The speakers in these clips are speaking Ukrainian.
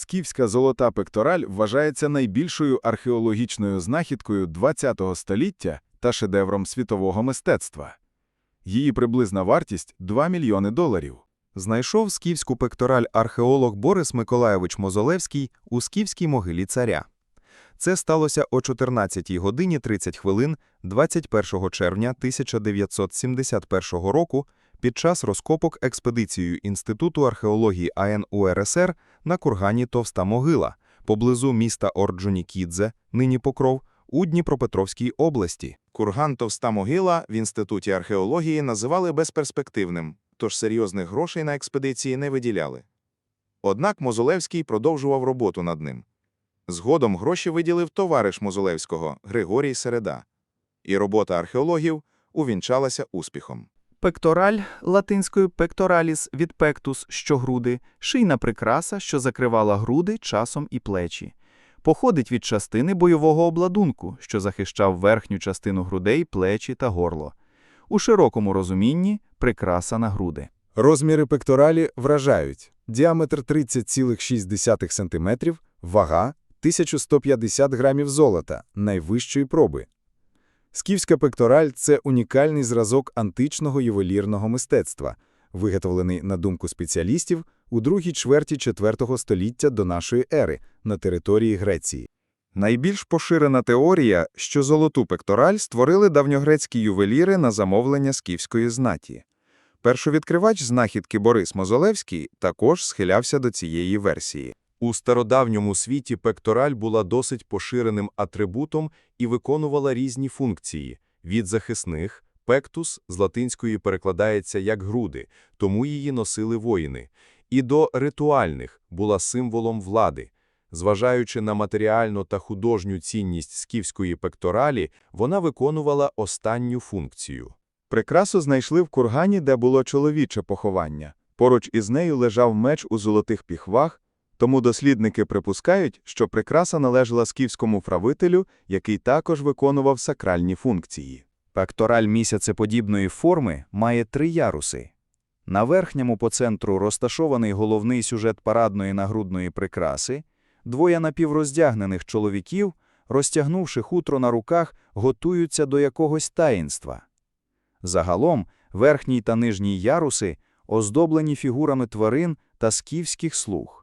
Скіфська золота пектораль вважається найбільшою археологічною знахідкою ХХ століття та шедевром світового мистецтва. Її приблизна вартість – 2 мільйони доларів. Знайшов скіфську пектораль археолог Борис Миколайович Мозолевський у скіфській могилі царя. Це сталося о 14 годині 30 хвилин 21 червня 1971 року під час розкопок експедицією Інституту археології АН УРСР на кургані Товста могила поблизу міста Орджонікідзе, нині Покров, у Дніпропетровській області. Курган Товста могила в Інституті археології називали безперспективним, тож серйозних грошей на експедиції не виділяли. Однак Мозолевський продовжував роботу над ним. Згодом гроші виділив товариш Мозолевського Григорій Середа. І робота археологів увінчалася успіхом. Пектораль латинською pectoralis від pectus – щогруди, шийна прикраса, що закривала груди, часом і плечі. Походить від частини бойового обладунку, що захищав верхню частину грудей, плечі та горло. У широкому розумінні – прикраса на груди. Розміри пекторалі вражають. Діаметр 30,6 см, вага – 1150 грамів золота, найвищої проби. Скіфська пектораль – це унікальний зразок античного ювелірного мистецтва, виготовлений, на думку спеціалістів, у другій чверті IV століття до нашої ери на території Греції. Найбільш поширена теорія, що золоту пектораль створили давньогрецькі ювеліри на замовлення скіфської знаті. Першовідкривач знахідки Борис Мозолевський також схилявся до цієї версії. У стародавньому світі пектораль була досить поширеним атрибутом і виконувала різні функції. Від захисних – пектус з латинської перекладається як груди, тому її носили воїни. І до ритуальних – була символом влади. Зважаючи на матеріальну та художню цінність скіфської пекторалі, вона виконувала останню функцію. Прикрасу знайшли в кургані, де було чоловіче поховання. Поруч із нею лежав меч у золотих піхвах, тому дослідники припускають, що прикраса належала скіфському правителю, який також виконував сакральні функції. Пектораль місяцеподібної форми має три яруси. На верхньому по центру розташований головний сюжет парадної нагрудної прикраси, двоє напівроздягнених чоловіків, розтягнувши хутро на руках, готуються до якогось таїнства. Загалом верхній та нижній яруси оздоблені фігурами тварин та скіфських слуг.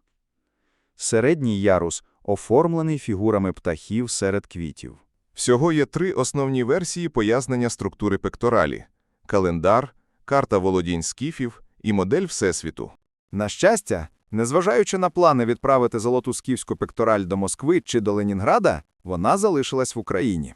Середній ярус оформлений фігурами птахів серед квітів. Всього є три основні версії пояснення структури пекторалі – календар, карта володінь скіфів і модель Всесвіту. На щастя, незважаючи на плани відправити золоту скіфську пектораль до Москви чи до Ленінграда, вона залишилась в Україні.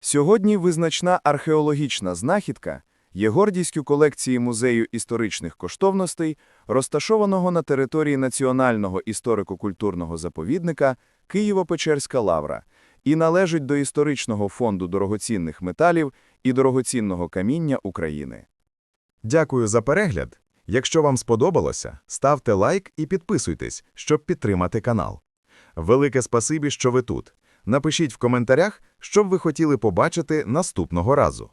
Сьогодні визначна археологічна знахідка є гордістю колекції Музею історичних коштовностей, розташованого на території Національного історико-культурного заповідника Києво-Печерська лавра і належить до Історичного фонду дорогоцінних металів і дорогоцінного каміння України. Дякую за перегляд. Якщо вам сподобалося, ставте лайк і підписуйтесь, щоб підтримати канал. Велике спасибі, що ви тут. Напишіть в коментарях, що б ви хотіли побачити наступного разу.